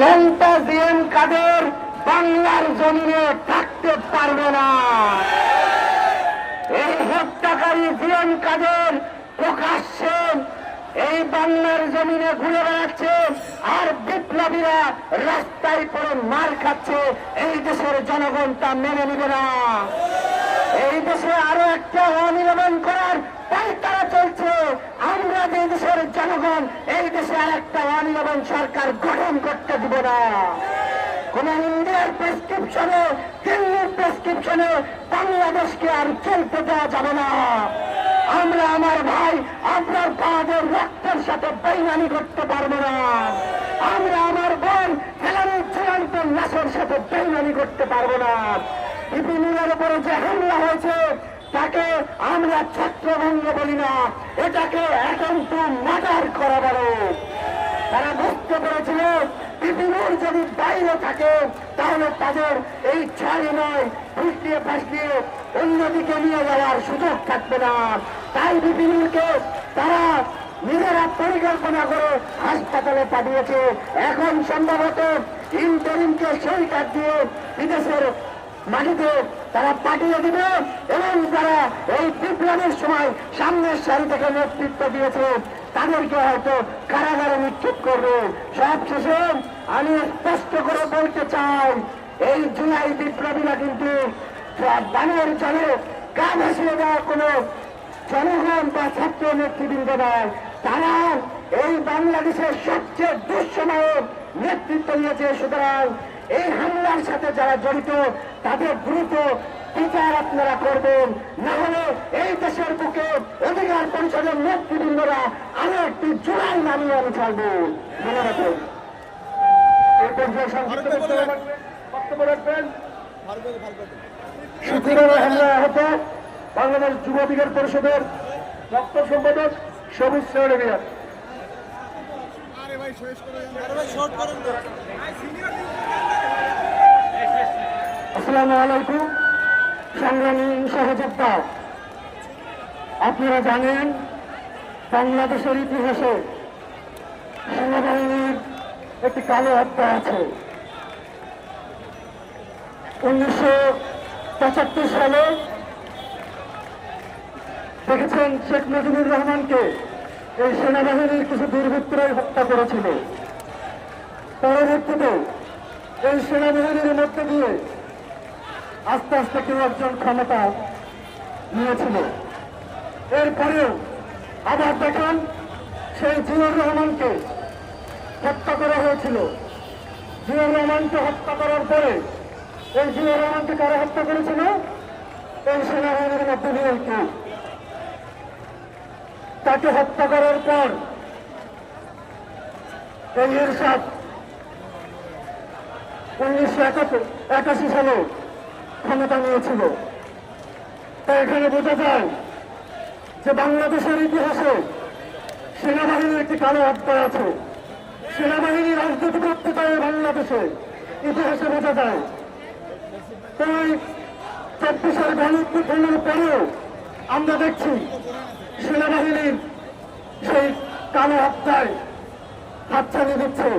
ল্যাংটা GM কাদের বাংলার জমিনে থাকতে পারবে না? এই হত্যাকারী জিএম কাদের প্রকাশ্যে এই বাংলার জমিনে ঘুরে বেড়াচ্ছে আর বিপ্লবীরা রাস্তায় পড়ে মার খাচ্ছে, এই দেশের জনগণ তা মেনে নিবে না। এই দেশে আরও একটা অনিলম্বন করার পাল্টারা চলছে আমরা যে দেশের জনগণ এই দেশে আর একটা অনিলম্বন সরকার গঠন করতে দিব না। কোন ইন্ডিয়ার প্রেসক্রিপশনে দিল্লির প্রেসক্রিপশনে বাংলাদেশকে আর চলতে দেওয়া যাবে না। আমরা আমার ভাই আপনার পাদের রক্তের সাথে বেইমানি করতে পারব না। আমরা আমার বোন চূড়ান্ত নাশের সাথে বেইমানি করতে পারব না। বিপিনের উপরে যে হামলা হয়েছে তাকে আমরা ছত্রভঙ্গ বলি না। এটাকে একান্ত মার্ডার করা বলো। তারা বুঝতে পেরেছিল বিপিনুর যদি বাইরে থাকে, তাহলে তাদের এই ছয় নয় ফুসলিয়ে ফাসলিয়ে অন্যদিকে নিয়ে যাওয়ার সুযোগ থাকবে না। তাই বিপিনুরকে তারা নিজেরা পরিকল্পনা করে হাসপাতালে পাঠিয়েছে। এখন সম্ভবত ইন্টারিমকে সই কাট দিয়ে বিদেশের মাটিতে তারা পাঠিয়ে দিবে এবং যারা এই বিপ্লবের সময় সামনের সারি থেকে নেতৃত্ব দিয়েছে। তাদেরকে হয়তো কারাগারে নিক্ষেপ করবে। সব শেষে আমি স্পষ্ট করে বলতে চাই, এই জুলাই বিপ্লবীরা কিন্তু বানের জলে গা ভাসিয়ে দেওয়া কোনো জনগণ বা ছাত্র নেতৃবৃন্দ নয়। তারা এই বাংলাদেশের সবচেয়ে দুঃসময়ে নেতৃত্ব নিয়েছে সুতরাং এই হামলার সাথে যারা জড়িত তাদের দ্রুত বিচার আপনারা করবেন। না হলে এই দেশের বুকে অধিকার পরিষদের নেতৃবৃন্দরা আরও একটি জোড়াই নামিয়ে আমি ছাড়বো। মনে রাখুন এই পর্যায়ে সংক্ষিপ্ত বক্তব্য রাখবেন- শুক্রবার হামলা আহত বাংলাদেশ যুব পরিষদের দপ্তর সম্পাদক সবুজ শ্রেণি আসসালামু আলাইকুম। সংগ্রামী আপনারা জানেন বাংলাদেশের ইতিহাসে সেনাবাহিনীর একটি কালো হত্যা আছে। উনিশশো পঁচাত্তর সালে দেখেছেন শেখ মুজিবুর রহমানকে এই সেনাবাহিনীর কিছু দুর্বৃত্তরাই হত্যা করেছিল। পরবর্তীতে এই সেনাবাহিনীর মধ্যে দিয়ে আস্তে আস্তে কেউ একজন ক্ষমতা নিয়েছিল। এরপরেও আবার দেখেন সেই জিয়র রহমানকে হত্যা করা হয়েছিল। জিয়র রহমানকে হত্যা করার পরে এই জিয়র রহমানকে কারা হত্যা করেছিল? এই সেনাবাহিনীর মধ্যে দিয়ে কেউ। তাকে হত্যা করার পর এই এরশাদ উনিশশো একাশি সালে ক্ষমতা নিয়েছিল। তাই এখানে বোঝা যায় যে বাংলাদেশের ইতিহাসে সেনাবাহিনীর একটি কালো অধ্যায় আছে। সেনাবাহিনী রাজনীতি করতে পারে বাংলাদেশে, ইতিহাসে বোঝা যায়। তাই চব্বিশের গণঅভ্যুত্থানের পরেও আমরা দেখছি সেনাবাহিনীর সেই কালো হত্যায় হাতছানি দিচ্ছে।